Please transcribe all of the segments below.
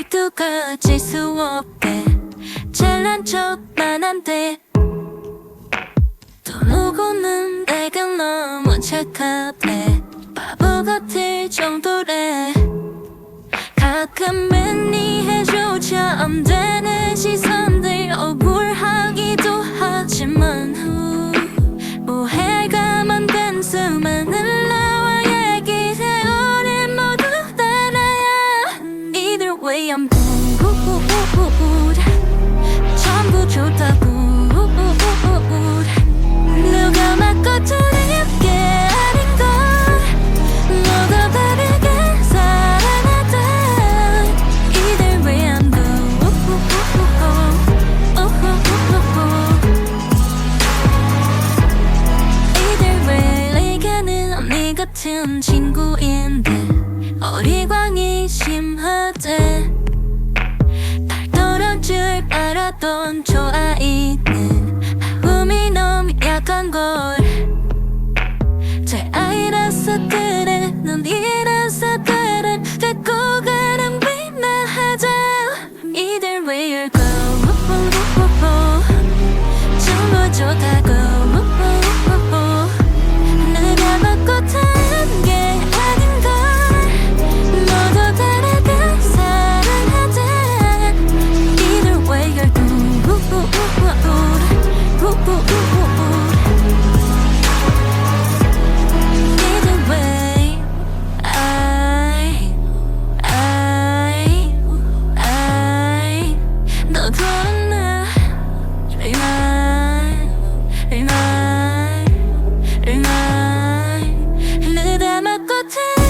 이유가 질수 없게 잘난 척만 한데 또 누구는 내가 너무 착하대. 바보 같을 정도래. 가끔 way I'm good 전부 좋다고 누가 맞고 틀리게 아닌 걸 너가 다르게 사랑하다 Either way I'm good Either way 내게는 언니 같은 친구인데 어리광이 심하대. 날 떨어질 알았던 저 아이는 마음이 너무 약한 걸 제 아이라서 그래 눈이라서 그래 데리고 가는 미안하다 Either way you're go 전부 좋다고 pretend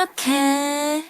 그렇게